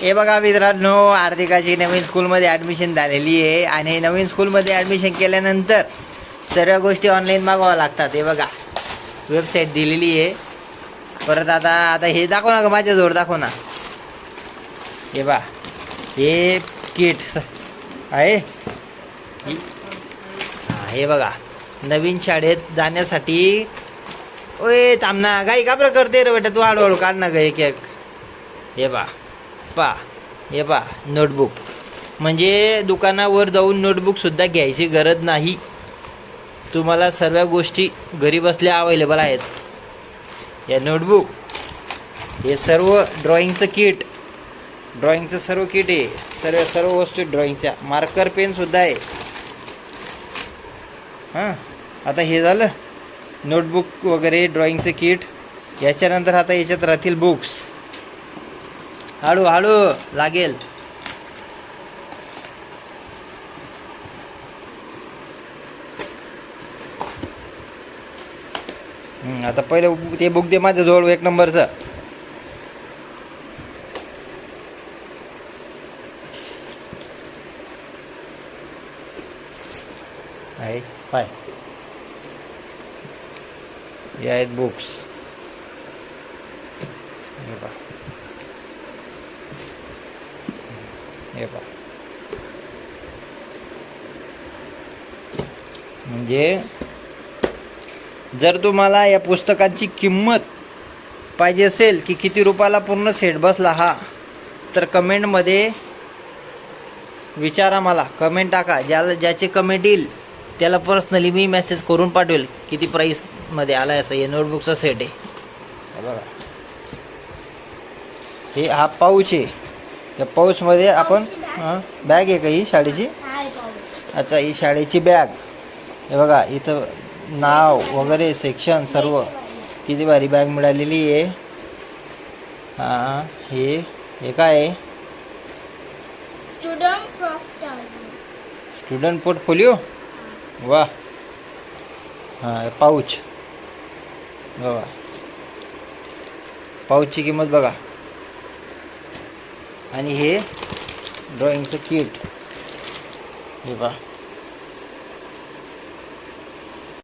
हे बघा मित्रांनो आर्थिकाची नवीन स्कूलमध्ये ॲडमिशन झालेली आहे आणि नवीन स्कूलमध्ये ॲडमिशन केल्यानंतर सर्व गोष्टी ऑनलाईन मागवाव्या लागतात. हे बघा वेबसाईट दिलेली आहे. परत आता आता हे दाखव ना ग माझ्याजवळ दाखव ना. हे बा हे किट आहे. हे बघा नवीन शाळेत जाण्यासाठी ओय थांब ना गाई का बरं करते रे बेटा तू हळूहळू काढ ना ग एक एक. हे बा पा हे पा नोटबुक. म्हणजे दुकानावर जाऊन नोटबुकसुद्धा घ्यायची गरज नाही. तुम्हाला सर्व गोष्टी घरी बसल्या अवेलेबल आहेत. या नोटबुक हे सर्व ड्रॉइंगचं किट ड्रॉइंगचं सर्व किट आहे. सर्व सर्व वस्तू ड्रॉइंगच्या. मार्कर पेनसुद्धा आहे. हां आता हे झालं. नोटबुक वगैरे ड्रॉइंगचं किट. याच्यानंतर आता याच्यात राहतील बुक्स. हळू हळू लागेल. आता पहिलं ते बुक दे माझ्या जवळ एक नंबरचं. आहे. पाय हे आहेत बुक्स हे पहा. म्हणजे जर तुम्हाला या पुस्तकांची किंमत पाहिजे असेल की किती रुपयाला पूर्ण सेट बसला हा तर कमेंटमध्ये विचारा मला. कमेंट टाका. ज्याला ज्याचे कमेंट येईल त्याला पर्सनली मी मेसेज करून पाठवेल किती प्राईसमध्ये आला आहे असं. हे नोटबुकचा सेट आहे. बघा. हे हा पाऊच आहे. या पाऊचमध्ये आपण बॅग आहे का ही शाळेची? अच्छा ही शाळेची बॅग. हे बघा इथं नाव वगैरे सेक्शन सर्व किती भारी बॅग मिळालेली आहे. हां हे हे काय आहे? Student portfolio. वा हां पाऊच. बघा. पाऊचची किंमत बघा. आणि हे ड्रॉइंगचं किट हे पहा.